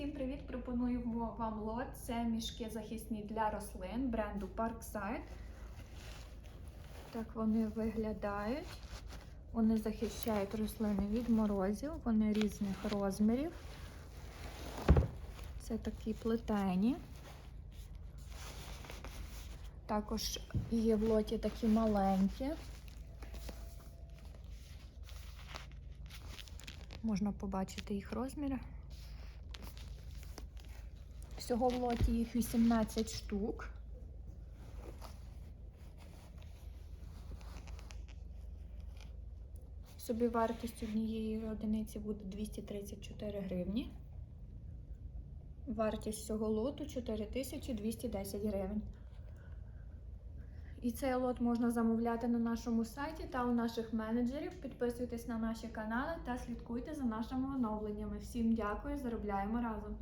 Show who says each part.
Speaker 1: Всім привіт! Пропонуємо вам лот. Це мішки захисні для рослин бренду Parkside. Так вони виглядають. Вони захищають рослини від морозів, вони різних розмірів. Це такі плетені. Також є в лоті такі маленькі. Можна побачити їх розміри. Всього в лоті їх 18 штук. Собівартість однієї одиниці буде 234 гривні. Вартість цього лоту 4210 гривень. І цей лот можна замовляти на нашому сайті та у наших менеджерів. Підписуйтесь на наші канали та слідкуйте за нашими оновленнями. Всім дякую, заробляємо разом!